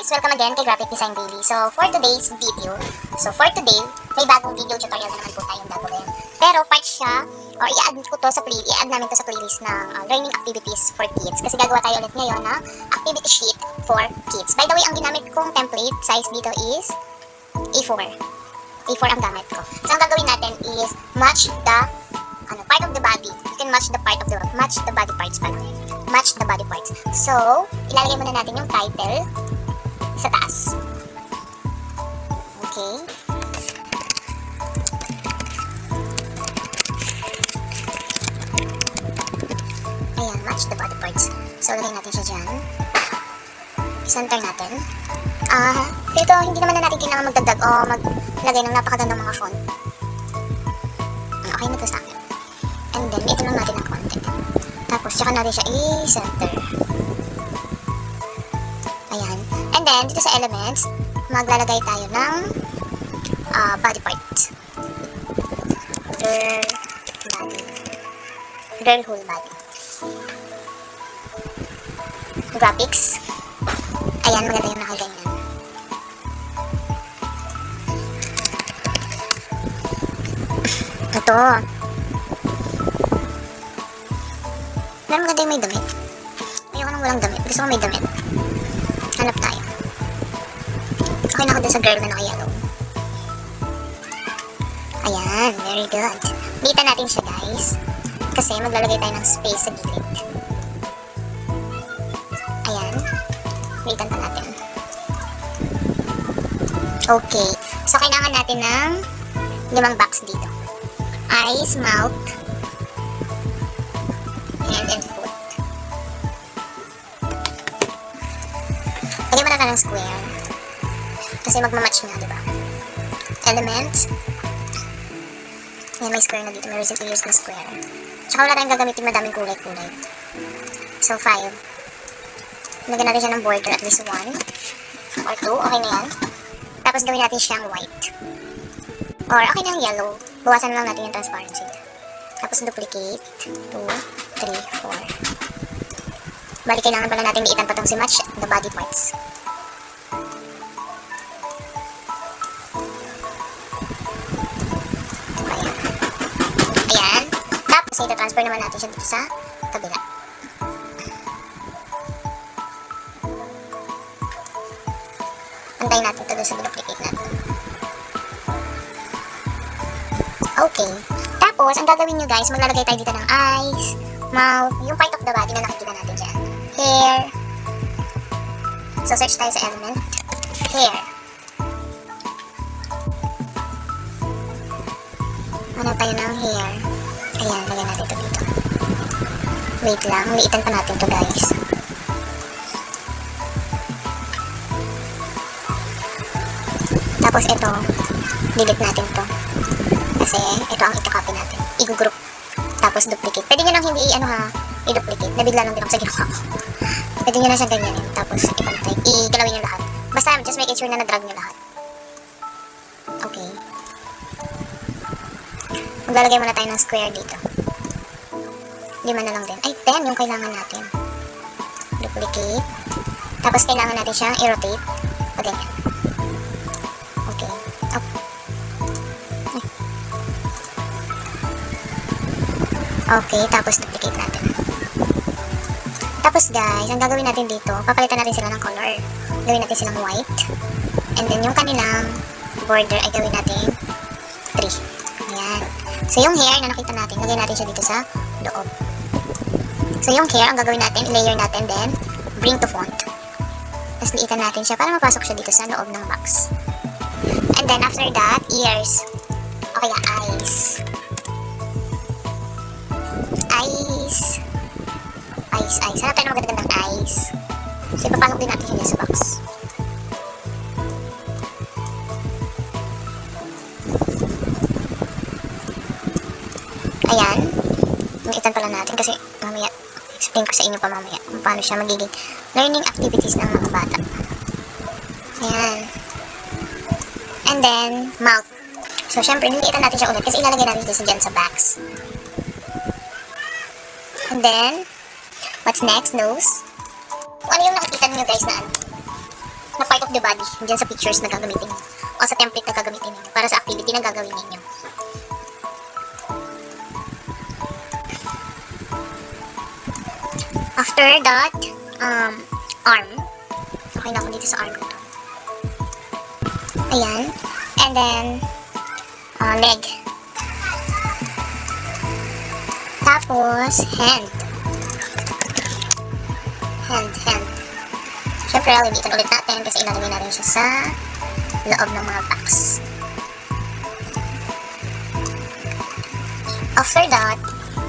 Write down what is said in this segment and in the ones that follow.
guys! Welcome again kay Graphic Design Daily. So, for today's video, so for today, may bagong video tutorial na naman po tayong gagawin. Pero part siya, or i-add ko to sa play, i-add namin to sa playlist ng uh, learning activities for kids. Kasi gagawa tayo ulit ngayon na activity sheet for kids. By the way, ang ginamit kong template size dito is A4. A4 ang gamit ko. So, ang gagawin natin is match the ano, part of the body. You can match the part of the match the body parts pala. Match the body parts. So, ilalagay muna natin yung title sa taas. Okay. Ayan, match the body parts. So, lagay natin siya dyan. Center natin. Ah, dito hindi naman na natin kailangan magdagdag o maglagay ng napakagandang mga font. Ah, Okay na to sa akin. And then, ito natin ng konti. Tapos, tsaka natin siya i-center. Ayan. And then, dito sa elements, maglalagay tayo ng ah, body parts. Girl body. Girl whole body. Graphics. Ayan, maganda yung nakaganyan. Ito. Meron maganda yung may damit. Ayoko nang walang damit. Gusto ko may damit. Hanap tayo. Okay na ako dun sa girl na naka-yellow. Ayan, very good. Dita natin siya, guys. Kasi maglalagay tayo ng space sa gilid. Ayan. Litan pa natin. Okay. So, kailangan natin ng limang box dito. Eyes, mouth, hand, and Lagyan mo na ng square. Kasi magmamatch nga, di ba? Elements. Yan, may square na dito. May recently used na square. Tsaka wala tayong gagamitin madaming kulay-kulay. So, five. Lagyan natin siya ng border at least one. Or two. Okay na yan. Tapos gawin natin siyang white. Or okay na yellow. Bawasan lang natin yung transparency. Tapos duplicate. Two, three, four. Bali, kailangan pala natin liitan pa tong si match the body parts. Ayan. Tapos, ito transfer naman natin siya dito sa kabila. Antayin natin ito doon sa duplicate natin. Okay. Tapos, ang gagawin nyo guys, maglalagay tayo dito ng eyes, mouth, yung part of the body na nakikita Hair. So, search tayo sa element. Hair. Hanap tayo ng hair. Ayan, lagyan natin ito dito. Wait lang, liitan pa natin to guys. Tapos ito, delete natin to. Kasi ito ang ito-copy natin. I-group. Tapos duplicate. Pwede nyo lang hindi i-ano ha, i-duplicate. Nabigla lang din ako sa ginawa ko. Pwede nyo na siyang ganyanin. Tapos ipantay. I-galawin nyo lahat. Basta just make sure na na-drag nyo lahat. Okay. Maglalagay muna tayo ng square dito. Lima na lang din. Ay, 10 yung kailangan natin. Duplicate. Tapos kailangan natin siyang i-rotate. O ganyan. Okay. Up. Ay. Okay, tapos duplicate natin. Tapos guys, ang gagawin natin dito, papalitan natin sila ng color. Gawin natin silang white. And then yung kanilang border ay gawin natin 3. Ayan. So yung hair na nakita natin, lagay natin siya dito sa loob. So yung hair, ang gagawin natin, layer natin, then bring to font. Tapos liitan natin siya para mapasok siya dito sa loob ng box. And then after that, ears. O kaya eyes. Eyes. Eyes, eyes. Hanap tayo ng magagandang eyes. So ipapasok din natin siya sa box. Ayan. Liitan pala natin kasi mamaya explain ko sa inyo pa mamaya kung paano siya magiging learning activities ng mga bata. Ayan. And then, mouth. So, syempre, niliitan natin siya ulit kasi ilalagay natin dyan sa backs. And then, what's next? Nose. Ano yung nakikita niyo guys na ano, na part of the body dyan sa pictures na gagamitin niyo o sa template na gagamitin niyo para sa activity na gagawin ninyo. After that, um, arm. Okay na ako dito sa arm ko to. Ayan. And then, uh, leg. Tapos, hand. Hand, hand. Siyempre, limitan ulit natin kasi ilalagay natin siya sa loob ng mga packs. After that,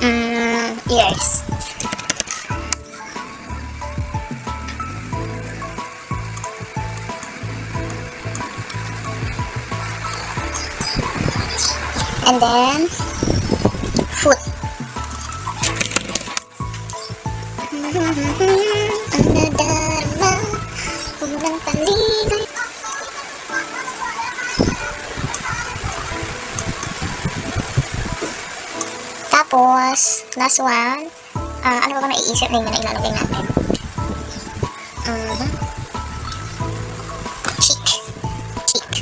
mm, ears. And then, foot. Unang paligay. Tapos, last one, ah, ano ba ba naiisip na ilalagay natin? Mhm. Cheek. Cheek.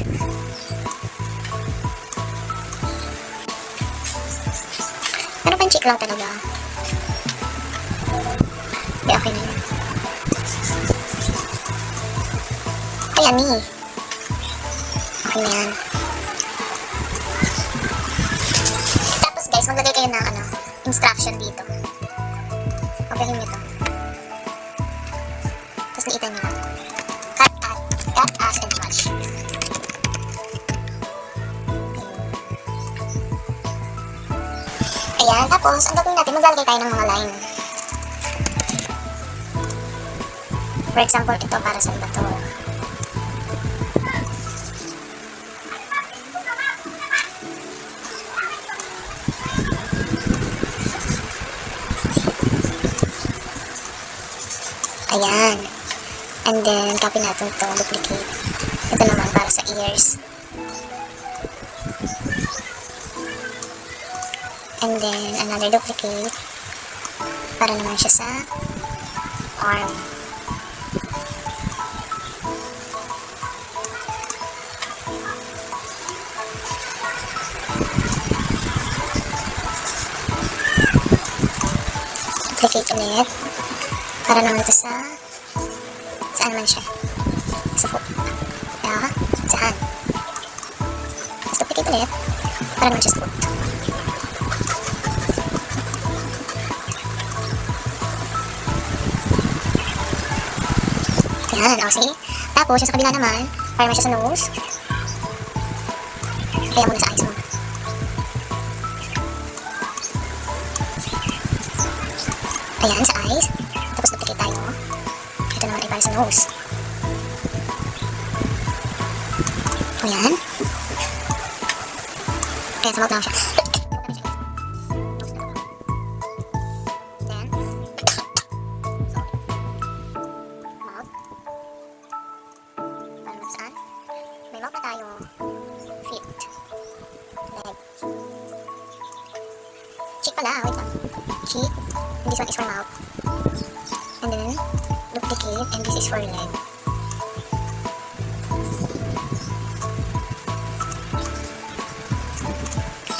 Pero pang cheek lang talaga. Ayan eh. Okay na yan. Tapos guys, maglagay kayo ng ano, instruction dito. Pagahin nyo to. Tapos liitan nyo. Cut at, cut as and match. Ayan, tapos, ang gagawin natin, maglalagay tayo ng mga line. For example, ito para sa iba to. Ayan. And then, copy natin to, duplicate. Ito naman para sa ears. And then, another duplicate. Para naman siya sa arm. Duplicate ulit. Para naman ito sa... Saan naman siya? Sa foot. Kaya, saan? Tapos duplicate ulit. Para naman siya sa foot. Yan, o. Tapos, yung sa kabila naman, para naman siya sa nose. Kaya muna sa eyes mo. Ayan, sa eyes. Nose. Ayan. Kaya sa mouth lang siya. May mouth na tayo. Feet. Leg. Cheek pala, wait lang. Cheek. And this one is for mouth. And then, duplicate, and this is for leg.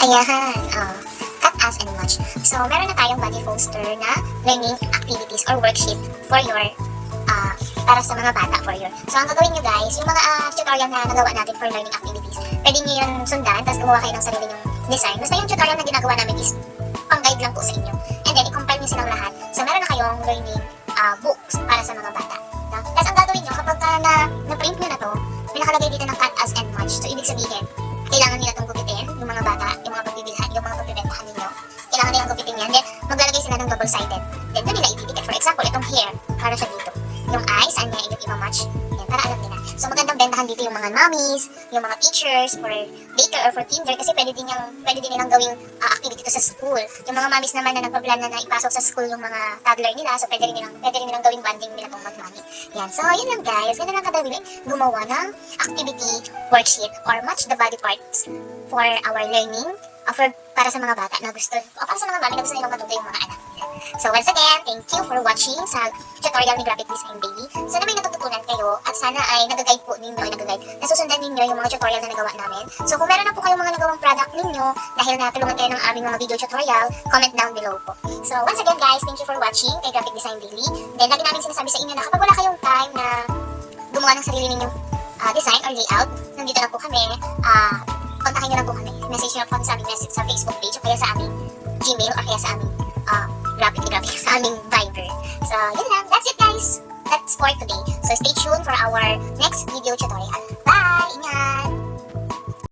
Ayan, oh. As and watch. So, meron na tayong body poster na learning activities or worksheet for your ah para sa mga bata for your. So, ang gagawin nyo guys, yung mga ah, tutorial na nagawa natin for learning activities, pwede nyo yun sundan, tapos gumawa kayo ng sarili nyong design. Basta yung tutorial na ginagawa namin is pang-guide lang po sa inyo. And then, i-compile nyo silang lahat. So, meron na kayong learning ka na, na-print nyo na to, may nakalagay dito ng cut as and match. So, ibig sabihin, kailangan nila itong gupitin, yung mga bata, yung mga pagbibilhan, yung mga pagbibentahan ninyo. Kailangan nilang gupitin yan. Then, maglalagay sila ng double-sided. Then, doon nila ititiket. For example, itong hair, para siya dito. Yung eyes, saan niya yung ima-match. Yan, para alam nila. So, magandang bentahan dito yung mga mommies, yung mga teachers, for daycare or for kinder, kasi pwede din, yung, pwede din nilang gawing ah, activity to sa school. Yung mga mommies naman na nagpa-plan na, na ipasok sa school yung mga toddler nila, so pwede rin nilang, pwede rin nilang gawing banding nila tong mag-mommy. Yan, so yun lang guys. Ganun lang kadali gumawa ng activity worksheet or match the body parts for our learning uh, for, para sa mga bata na gusto, o para sa mga mami na gusto nilang matuto yung mga anak nila. So once again, thank you for watching sa tutorial ni Graphic Design Daily. Sana may natututunan kayo at sana ay nag-guide po ninyo ay nag-guide. Nasusundan ninyo yung mga tutorial na nagawa namin. So kung meron na po kayong mga nagawang product ninyo dahil natulungan kayo ng aming mga video tutorial, comment down below po. So once again guys, thank you for watching kay Graphic Design Daily. Then lagi namin sinasabi sa inyo na kapag wala kayong time na gumawa ng sarili ninyong ah, design or layout, nandito na po kami. Ah, kontakin nyo lang po kami. Message nyo lang po sa aming message sa Facebook page o kaya sa aming Gmail o kaya sa aming graphic graphic sa aming Viber. So, yun lang. That's it guys. That's for today. So, stay tuned for our next video tutorial. Bye! Ingat!